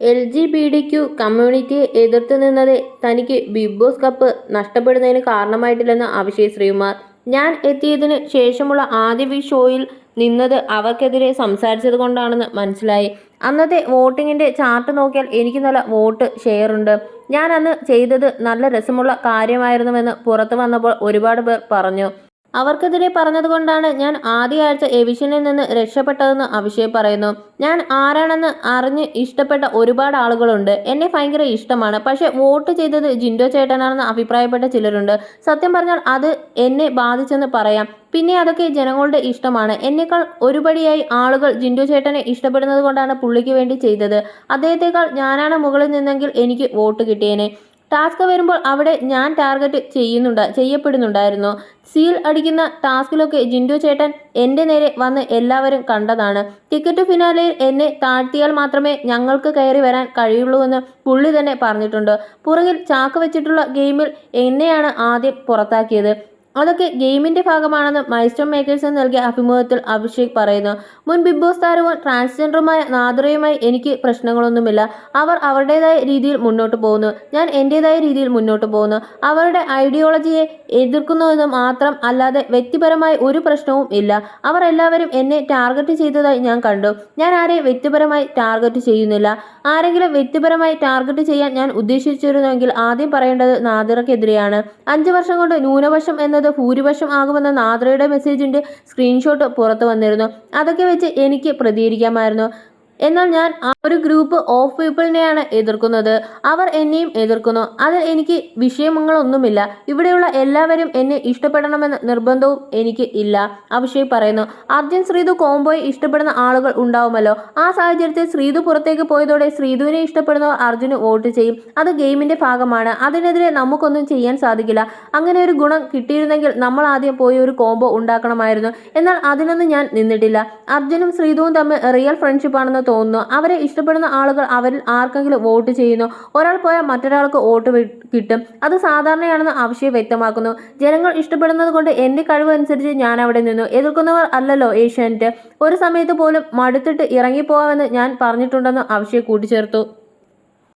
L G B T Q കമ്മ്യൂണിറ്റിയെ എതിർത്ത് നിന്നത് തനിക്ക് ബിഗ് ബോസ് കപ്പ് നഷ്ടപ്പെടുന്നതിന് കാരണമായിട്ടില്ലെന്ന് അഭിഷേക് ശ്രീകുമാർ. ഞാൻ എത്തിയതിന് ശേഷമുള്ള ആദ്യ വി ഷോയിൽ നിന്നത് അവർക്കെതിരെ സംസാരിച്ചത് കൊണ്ടാണെന്ന് മനസ്സിലായി. അന്നത്തെ വോട്ടിങ്ങിന്റെ ചാർട്ട് നോക്കിയാൽ എനിക്ക് നല്ല വോട്ട് ഷെയർ ഉണ്ട്. ഞാൻ അന്ന് ചെയ്തത് നല്ല രസമുള്ള കാര്യമായിരുന്നുവെന്ന് പുറത്തു വന്നപ്പോൾ ഒരുപാട് പേർ പറഞ്ഞു. അവർക്കെതിരെ പറഞ്ഞതുകൊണ്ടാണ് ഞാൻ ആദ്യ ആഴ്ച എവിഷനിൽ നിന്ന് രക്ഷപ്പെട്ടതെന്ന് അഭിഷേക് പറയുന്നു. ഞാൻ ആരാണെന്ന് അറിഞ്ഞ് ഇഷ്ടപ്പെട്ട ഒരുപാട് ആളുകളുണ്ട്. എന്നെ ഭയങ്കര ഇഷ്ടമാണ്. പക്ഷേ വോട്ട് ചെയ്തത് ജിൻഡോ ചേട്ടനാണെന്ന് അഭിപ്രായപ്പെട്ട ചിലരുണ്ട്. സത്യം പറഞ്ഞാൽ അത് എന്നെ ബാധിച്ചെന്ന് പറയാം. പിന്നെ അതൊക്കെ ജനങ്ങളുടെ ഇഷ്ടമാണ്. എന്നേക്കാൾ ഒരുപടിയായി ആളുകൾ ജിൻഡോ ചേട്ടനെ ഇഷ്ടപ്പെടുന്നത് കൊണ്ടാണ് പുള്ളിക്ക് വേണ്ടി ചെയ്തത്. അദ്ദേഹത്തെക്കാൾ ഞാനാണ് മുകളിൽ നിന്നെങ്കിൽ എനിക്ക് വോട്ട് കിട്ടിയേനെ. ടാസ്ക് വരുമ്പോൾ അവിടെ ഞാൻ ടാർഗറ്റ് ചെയ്യുന്നുണ്ട് ചെയ്യപ്പെടുന്നുണ്ടായിരുന്നു. സീൽ അടിക്കുന്ന ടാസ്കിലൊക്കെ ജിൻഡു ചേട്ടൻ എന്റെ നേരെ വന്ന് എല്ലാവരും കണ്ടതാണ്. ടിക്കറ്റ് ഫിനാലയിൽ എന്നെ താഴ്ത്തിയാൽ മാത്രമേ ഞങ്ങൾക്ക് കയറി വരാൻ കഴിയുള്ളൂ എന്ന് പുള്ളി തന്നെ പറഞ്ഞിട്ടുണ്ട്. പുറകിൽ ചാക്ക് വെച്ചിട്ടുള്ള ഗെയിമിൽ എന്നെയാണ് ആദ്യം പുറത്താക്കിയത്. അതൊക്കെ ഗെയിമിന്റെ ഭാഗമാണെന്ന് മൈസ്റ്റോൺ മേക്കേഴ്സ് നൽകിയ അഭിമുഖത്തിൽ അഭിഷേക് പറയുന്നു. മുൻ ബിഗ് ബോസ് താരവും ട്രാൻസ്ജെൻഡറുമായ നാദ്രയുമായി എനിക്ക് പ്രശ്നങ്ങളൊന്നുമില്ല. അവർ അവരുടേതായ രീതിയിൽ മുന്നോട്ട് പോകുന്നു. ഞാൻ എന്റെതായ രീതിയിൽ മുന്നോട്ട് പോകുന്നു. അവരുടെ ഐഡിയോളജിയെ എതിർക്കുന്നുവെന്ന് മാത്രം അല്ലാതെ വ്യക്തിപരമായ ഒരു പ്രശ്നവും ഇല്ല. അവർ എല്ലാവരും എന്നെ ടാർഗറ്റ് ചെയ്തതായി ഞാൻ കണ്ടു. ഞാൻ ആരെയും വ്യക്തിപരമായി ടാർഗറ്റ് ചെയ്യുന്നില്ല. ആരെങ്കിലും വ്യക്തിപരമായി ടാർഗറ്റ് ചെയ്യാൻ ഞാൻ ഉദ്ദേശിച്ചിരുന്നുവെങ്കിൽ ആദ്യം പറയേണ്ടത് നാദിറക്കെതിരെയാണ്. അഞ്ച് വർഷം കൊണ്ട് ന്യൂനപക്ഷം എന്നത് ഭൂരിപക്ഷം ആകുമെന്ന നാദ്രയുടെ മെസ്സേജിന്റെ സ്ക്രീൻഷോട്ട് പുറത്തു വന്നിരുന്നു. അതൊക്കെ വെച്ച് എനിക്ക് പ്രതികരിക്കാമായിരുന്നു. എന്നാൽ ഞാൻ ആ ഒരു ഗ്രൂപ്പ് ഓഫ് പീപ്പിളിനെയാണ് എതിർക്കുന്നത്. അവർ എന്നെയും എതിർക്കുന്നു. അതിൽ എനിക്ക് വിഷയങ്ങളൊന്നുമില്ല ഇവിടെയുള്ള എല്ലാവരും എന്നെ ഇഷ്ടപ്പെടണമെന്ന നിർബന്ധവും എനിക്ക് ഇല്ല. അഭിഷേക് പറയുന്നു അർജുൻ ശ്രീതു കോംബോയെ ഇഷ്ടപ്പെടുന്ന ആളുകൾ ഉണ്ടാവുമല്ലോ. ആ സാഹചര്യത്തിൽ ശ്രീതു പുറത്തേക്ക് പോയതോടെ ശ്രീതുവിനെ ഇഷ്ടപ്പെടുന്നവർ അർജുന് വോട്ട് ചെയ്യും. അത് ഗെയിമിന്റെ ഭാഗമാണ്. അതിനെതിരെ നമുക്കൊന്നും ചെയ്യാൻ സാധിക്കില്ല. അങ്ങനെ ഒരു ഗുണം കിട്ടിയിരുന്നെങ്കിൽ നമ്മൾ ആദ്യം പോയി ഒരു കോംബോ ഉണ്ടാക്കണമായിരുന്നു. എന്നാൽ അതിനൊന്നും ഞാൻ നിന്നിട്ടില്ല. അർജുനും ശ്രീതുവും തമ്മിൽ റിയൽ ഫ്രണ്ട്ഷിപ്പ് ആണെന്ന് തോന്നുന്നു. അവരെ ഇഷ്ടപ്പെടുന്ന ആളുകൾ അവരിൽ ആർക്കെങ്കിലും വോട്ട് ചെയ്യുന്നു. ഒരാൾ പോയാൽ മറ്റൊരാൾക്ക് വോട്ട് കിട്ടും. അത് സാധാരണയാണെന്ന് ആവശ്യം വ്യക്തമാക്കുന്നു. ജനങ്ങൾ ഇഷ്ടപ്പെടുന്നത് കൊണ്ട് എന്റെ കഴിവനുസരിച്ച് ഞാൻ അവിടെ നിന്നു. എതിർക്കുന്നവർ അല്ലല്ലോ ഏഷ്യാനെറ്റ്. ഒരു സമയത്ത് പോലും മടുത്തിട്ട് ഇറങ്ങിപ്പോവാമെന്ന് ഞാൻ പറഞ്ഞിട്ടുണ്ടെന്ന് ആവശ്യം കൂട്ടിച്ചേർത്തു.